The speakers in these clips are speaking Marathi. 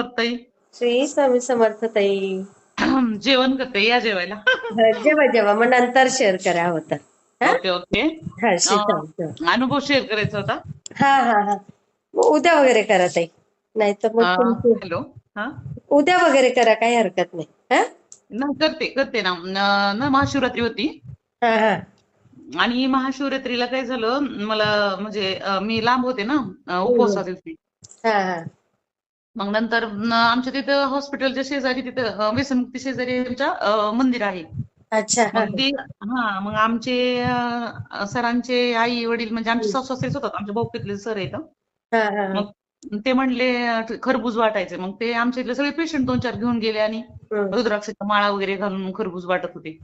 ताई? श्री स्वामी समर्थ ताई. जेवण करते या जेवायला. जेव्हा जेव्हा मग नंतर शेअर करा होतं हा? Okay okay. हा श्री स्वामी समर्थ. अनुभव शेअर करायचा होता? हा हा हा. मग उद्या वगैरे करा ताई. नाही तर मग तुमची हॅलो हा? उद्या वगैरे करा काही हरकत नाही. हा? नाही करते करते ना. न- ना महाशिवरात्री होती. हा हा. आणि महाशिवरात्रीला काय झालं मला म्हणजे अं, मी लांब होते ना अं, उपवासा दिवशी हा हा. मग नंतर आमच्या तिथं हॉस्पिटलच्या शेजारी तिथं व्यसनमुक्ती शेजारी आमच्या मंदिर आहे. अच्छा. मग ते हा मग आमचे सरांचे आई वडील म्हणजे आमचे सासू होतात आमच्या भाऊकीतले सर आहेत. मग ते म्हणले खरबूज वाटायचे. मग ते आमच्या इथले सगळे पेशंट दोन चार घेऊन गेले आणि. रुद्राक्षाच्या माळा वगैरे घालून खरबूज वाटत होते.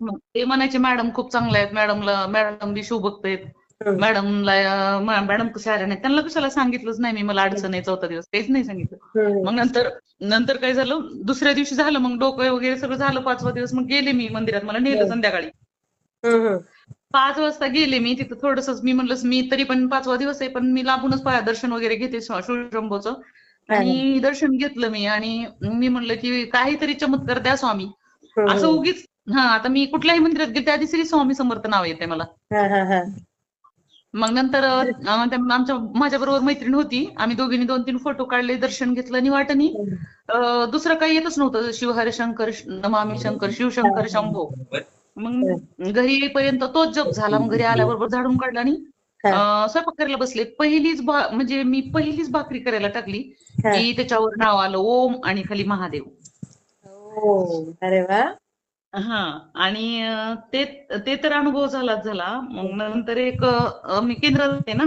मग ते म्हणायचे मॅडम खूप चांगले आहेत. मॅडमला मॅडम बी शिव आहेत. हम्म. मॅडमला मॅडम कसे आले नाही त्यांना कशाला सांगितलंच नाही मी मला अडचण आहे चौथा दिवस काहीच नाही सांगितलं. मग नंतर नंतर काय झालं दुसऱ्या दिवशी झालं मग डोकं वगैरे सगळं झालं पाचवा दिवस मग गेले मी मंदिरात मला नेलं संध्याकाळी. पाच वाजता गेले मी तिथं थोडंसं मी म्हणलं मी तरी पण पाचवा दिवस आहे पण मी लांबूनच पाया दर्शन वगैरे घेते शिवशंभोचं आणि दर्शन घेतलं मी आणि मी म्हणलं की काहीतरी चमत्कार द्या स्वामी. असं उगीच हा आता मी कुठल्याही मंदिरात गेले त्या दिवशी स्वामी समर्थ नाव येते मला. मग नंतर आमच्या माझ्या बरोबर मैत्रीण होती. आम्ही दोघींनी दोन तीन फोटो काढले दर्शन घेतलं आणि वाटणी दुसरं काही येतच नव्हतं. शिवहरे शंकर नमामी शंकर शिवशंकर शंभो. मग घरी येईपर्यंत तोच जप झाला. मग घरी आल्याबरोबर झाडून काढला आणि स्वयंपाक करायला बसले. पहिलीच म्हणजे मी पहिलीच भाकरी करायला टाकली. की त्याच्यावर नाव आलं ओम आणि खाली महादेव. अरे वा. हा आणि अं, ते ते तर अनुभव झालाच झाला. मग नंतर एक अं, मी केंद्रात होते ना.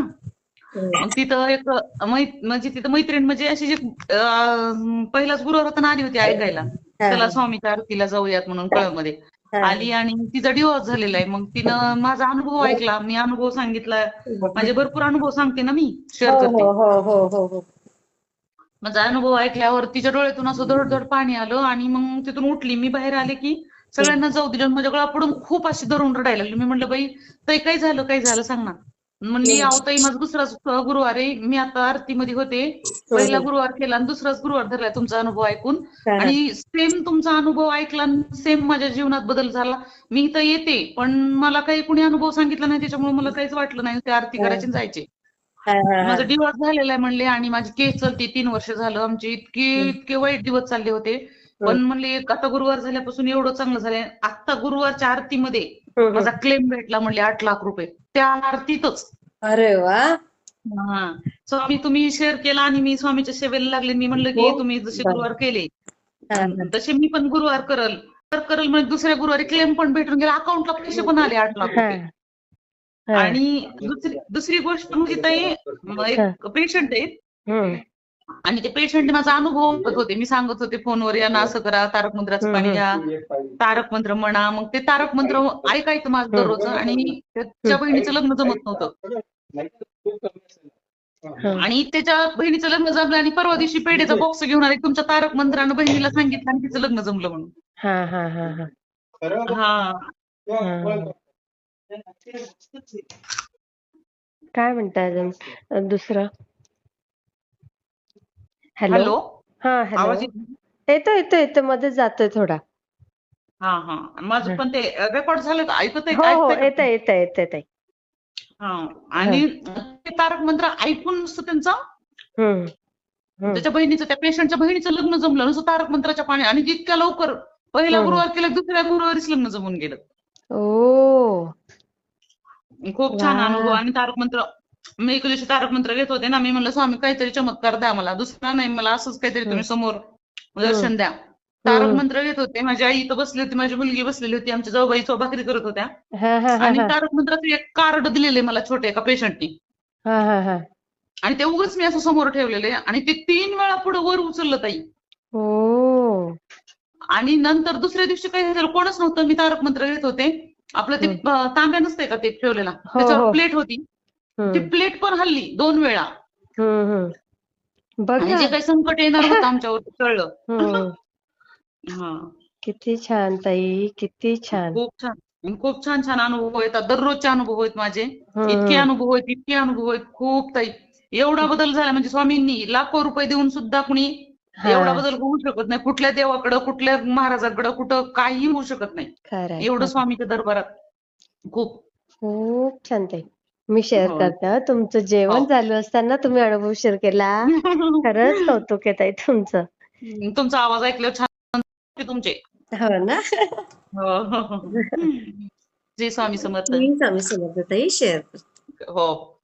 हम्म. मग तिथं एक मै म्हणजे तिथं मैत्रीण म्हणजे अशी जी अं, पहिलाच गुरुवार होता ना आली होती ऐकायला. त्याला स्वामीच्या आरतीला जाऊयात म्हणून कळमध्ये. हा. आली आणि तिचा डिवॉर्स झालेला आहे. मग तिनं माझा अनुभव ऐकला. मी अनुभव सांगितला. माझे भरपूर अनुभव सांगते ना मी. शेअर हो करते. हो हो हो हो हो. माझा अनुभव ऐकल्यावर तिच्या डोळ्यातून असं धड धड पाणी आलं आणि मग तिथून उठली. मी बाहेर आले की सगळ्यांना जाऊ दिलं आणि माझ्या गळापडून खूप अशी धरून रडायला लागली. मी म्हणलं बाई ताई काय झालं? काय झालं? सांग ना. म्हणली अहो ताई माझा दुसराच गुरुवार आहे. मी आता आरतीमध्ये होते. पहिला गुरुवार केला आणि दुसराच गुरुवार धरलाय तुमचा अनुभव ऐकून. हा. आणि सेम तुमचा अनुभव ऐकला सेम माझ्या जीवनात बदल झाला. मी इथं येते पण मला काही कुणी अनुभव सांगितला नाही त्याच्यामुळे मला काहीच वाटलं नाही. ते आरती करायची जायचे. हा, हा, हा. माझं डिवॉर्स झालेला आहे म्हणले आणि माझी केस चलती तीन वर्ष झालं. आमचे इतके इतके वाईट दिवस चालले होते. पण म्हणले आता गुरुवार झाल्यापासून एवढं चांगलं झालंय आता गुरुवारच्या आरतीमध्ये. माझा क्लेम भेटला म्हणले आठ लाख रुपये त्या आरतीतच अरे वा हा स्वामी तुम्ही शेअर केला आणि मी स्वामीच्या सेवेला लागले मी म्हणलं की हो. तुम्ही जसे गुरुवार केले. तसे मी पण गुरुवार करल तर करल म्हणजे दुसऱ्या गुरुवारी क्लेम पण भेटून गेला अकाउंटला पैसे पण आले आठ लाख. रुपये. आणि दुसरी दुसरी गोष्ट म्हणजे ताई एक पेशंट आहे. आणि ते पेशंट माझा अनुभव होते. मी सांगत होते फोनवर या ना असं करा तारक मंत्राचं पाणी घ्या तारक मंत्र म्हणा. मग ते तारक मंत्र ऐकायचं माझं दररोज आणि त्याच्या बहिणीचं लग्न जमत नव्हतं. हा. आणि त्याच्या बहिणीचं लग्न जमलं आणि परवा दिवशी पेढेचा बॉक्स घेऊन आले. तुमच्या तारक मंत्रानं बहिणीला सांगितलं आणि तिचं लग्न जमलं म्हणून. हा हा हा हा हा. हा. काय म्हणताय अजून? दुसरं? हॅलो? हॅलो? हा आवाज हॅलो येत- येतो येतो येतो मध्ये जातोय थोडा. हा हा. माझं पण ते रेकॉर्ड झालं का? ऐकत हो हो. आहे येतं येतं येतं येतं हा. आणि ते तारक मंत्र ऐकून नुसतं त्यांचा? हम्म. हम्म. त्याच्या बहिणीचं त्या पेशंटच्या बहिणीचं लग्न जमलं. नुसतं तारक मंत्राच्या पाणी आणि जितक्या लवकर पहिला हम्म. गुरुवार केलं दुसऱ्या गुरुवारीच लग्न जमून गेलं. ओ. खूप छान वा. अनुभव आणि तारक मंत्र मी एक दिवशी तारक मंत्र घेत होते ना मी म्हणलं स्वामी काहीतरी चमत्कार द्या मला. दुसरा नाही मला असंच काहीतरी तुम्ही समोर दर्शन द्या. तारक मंत्र घेत होते. माझी आई इथं बसली होती माझी मुलगी बसलेली होती आमच्या जाऊबाई भाकरी करत होत्या. हा हा हा आणि हा. तारक मंत्राचं एक कार्ड दिलेले मला छोटे एका पेशंटनी. हा हा हा. आणि ते उगाच मी असं समोर ठेवलेले आणि ते तीन वेळा पुढे वर उचललं ताई. आणि नंतर दुसऱ्या दिवशी काय झालं कोणच नव्हतं. मी तारक मंत्र घेत होते. आपलं ते तांब्या नसते का ते ठेवलेला? हो. त्याच्यावर प्लेट होती. ती प्लेट पण हल्ली दोन वेळा. बघा जे काही संकट येणार होतं आमच्यावर कळलं. हा. किती छान ताई. किती छान. खूप छान. खूप छान छान अनुभव येतात दररोजचे अनुभव आहेत माझे. इतके अनुभव आहेत इतके अनुभव आहेत. खूप ताई. एवढा बदल झाला म्हणजे स्वामींनी लाखो रुपये देऊन सुद्धा कुणी. एवढा बदल होऊ शकत नाही. कुठल्या देवाकडं कुठल्या महाराजाकडं कुठं काही होऊ शकत नाही. एवढं. स्वामीच्या दरबारात. खूप. खूप छान ताई. मी शेअर हो. करते हं. तुमचं जेवण हो. चालू असताना तुम्ही अनुभव शेअर केला खरंच कौतुक आहे ताई तुमचं तुमचा आवाज ऐकल्यावर छान वाटते तुमचे हो ना हो, हो, हो. जय स्वामी समर्थ मी स्वामी समर्थ ताई शेअर हो